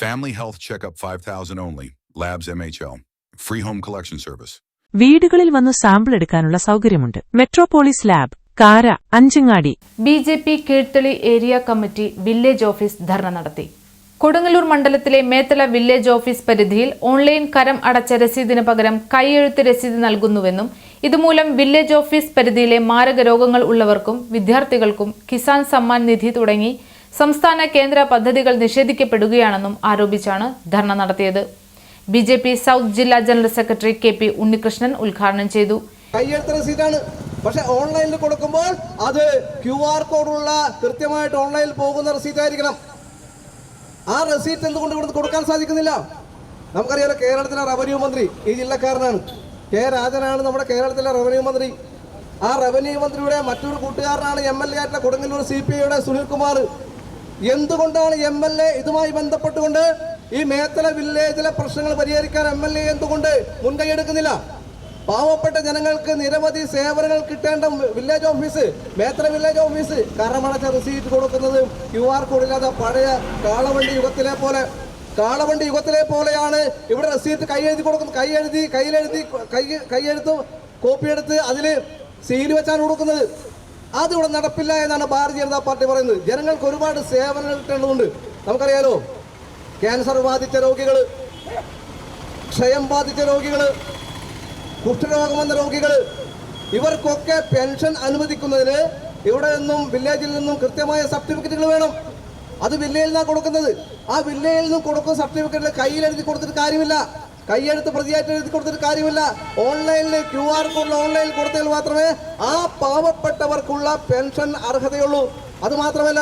Family health checkup 5000 only. Labs MHL. Free home collection service വീടുകളിൽ വന്ന് sample എടുക്കാനുള്ള സൗകര്യമുണ്ട് Metropolis lab Kara Anchangadi B J P Keezhthali area committee village office dharna നടത്തി കൊടുങ്ങല്ലൂർ മണ്ഡലത്തിലെ Methala village office പരിധിയിൽ online കരം അടച്ച രസീതിന് പകരം കൈയെഴുത്ത് രസീത് നൽകുന്നുവെന്നും ഇതുമൂലം വില്ലേജ് ഓഫീസ് പരിധിയിലെ മാരക രോഗങ്ങൾ ഉള്ളവർക്കും വിദ്യാർത്ഥികൾക്കും കിസാൻ സമ്മാൻ നിധി തുടങ്ങി സംസ്ഥാന കേന്ദ്ര പദ്ധതികൾ നിഷേധിക്കപ്പെടുകയാണെന്നും ആരോപിച്ചാണ് ധർണ നടത്തിയത്. ബി ജെ പി സൗത്ത് ജില്ലാ general secretary K P Unnikrishnan ഉദ്ഘാടനം ചെയ്തു. പക്ഷെ ഓൺലൈനിൽ കൊടുക്കുമ്പോൾ അത് ക്യു ആർ കോഡുള്ള കൃത്യമായിട്ട് ഓൺലൈനിൽ പോകുന്ന റെസീറ്റ് ആയിരിക്കണം. ആ റെസീറ്റ് എന്തുകൊണ്ട് ഇവിടെ കൊടുക്കാൻ സാധിക്കുന്നില്ല? നമുക്കറിയാലോ കേരളത്തിലെ റവന്യൂ മന്ത്രി ഈ ജില്ലക്കാരനാണ്. കെ രാജനാണ് നമ്മുടെ കേരളത്തിലെ റവന്യൂ മന്ത്രി. ആ റവന്യൂ മന്ത്രിയുടെ മറ്റൊരു കൂട്ടുകാരനാണ് എം എൽ എ ആയിട്ടുള്ള കൊടുങ്ങല്ലൂർ സി പി ഐയുടെ സുനിൽകുമാർ. എന്തുകൊണ്ടാണ് എം എൽ എ ഇതുമായി ബന്ധപ്പെട്ടുകൊണ്ട് ഈ മേത്തല വില്ലേജിലെ പ്രശ്നങ്ങൾ പരിഹരിക്കാൻ എം എൽ എ എന്തുകൊണ്ട് മുൻകൈ എടുക്കുന്നില്ല? പാവപ്പെട്ട ജനങ്ങൾക്ക് നിരവധി സേവനങ്ങൾ കിട്ടേണ്ട village office Methala village office. കറമടച്ച receipt കൊടുക്കുന്നത് ക്യു ആർ കോഡില്ലാതെ പഴയ കാളവണ്ടി യുഗത്തിലെ പോലെ കാളവണ്ടി യുഗത്തിലെ പോലെയാണ്. ഇവിടെ റസീറ്റ് കൈയെഴുതി കൊടുക്കുന്നത് കൈയെഴുതി കയ്യിലെഴുതി കൈ കൈയെഴുത്തും കോപ്പിയെടുത്ത് അതിൽ സീൽ വെച്ചാണ് കൊടുക്കുന്നത്. അതിവിടെ നടപ്പില്ല എന്നാണ് ഭാരതീയ ജനതാ പാർട്ടി പറയുന്നത്. ജനങ്ങൾക്ക് ഒരുപാട് സേവനങ്ങൾ കിട്ടേണ്ടതുണ്ട്. നമുക്കറിയാലോ ക്യാൻസർ ബാധിച്ച രോഗികൾ ക്ഷയം ബാധിച്ച രോഗികൾ കുഷ്ഠരോഗം വന്ന രോഗികൾ ഇവർക്കൊക്കെ പെൻഷൻ അനുവദിക്കുന്നതിന് ഇവിടെ നിന്നും വില്ലേജിൽ നിന്നും കൃത്യമായ സർട്ടിഫിക്കറ്റുകൾ വേണം. അത് വില്ലേജിൽ നിന്നാണ് കൊടുക്കുന്നത്. ആ വില്ലേജിൽ നിന്നും കൊടുക്കുന്ന സർട്ടിഫിക്കറ്റിൽ കയ്യിൽ എഴുതി കൊടുത്തിട്ട് കാര്യമില്ല. കൈയെഴുത്ത് പ്രതിയായിട്ട് എഴുതി കൊടുത്തിട്ട് കാര്യമില്ല. ഓൺലൈനിൽ ക്യു ആർ കോഡിൽ ഓൺലൈനിൽ കൊടുത്താൽ മാത്രമേ ആ പാവപ്പെട്ടവർക്കുള്ള പെൻഷൻ അർഹതയുള്ളൂ. അത് മാത്രമല്ല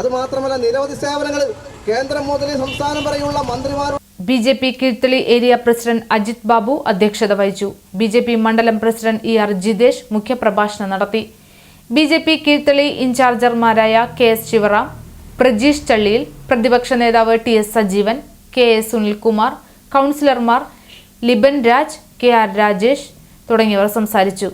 അത് മാത്രമല്ല നിരവധി സേവനങ്ങൾ കേന്ദ്രം മുതൽ സംസ്ഥാനം വരെയുള്ള മന്ത്രിമാർ B J P Keezhthali area president Ajith Babu അധ്യക്ഷത വഹിച്ചു. ബി ജെ പി മണ്ഡലം പ്രസിഡന്റ് ഇ ആർ ജിതേഷ് മുഖ്യപ്രഭാഷണം നടത്തി. ബി ജെ പി കീഴ്ത്തളി ഇൻചാർജർമാരായ കെ എസ് ശിവറാം പ്രജീഷ് ചള്ളിയിൽ പ്രതിപക്ഷ നേതാവ് T S Sajeevan K S Sunilkumar കൗൺസിലർമാർ ലിബൻ രാജ് കെ ആർ രാജേഷ് തുടങ്ങിയവർ സംസാരിച്ചു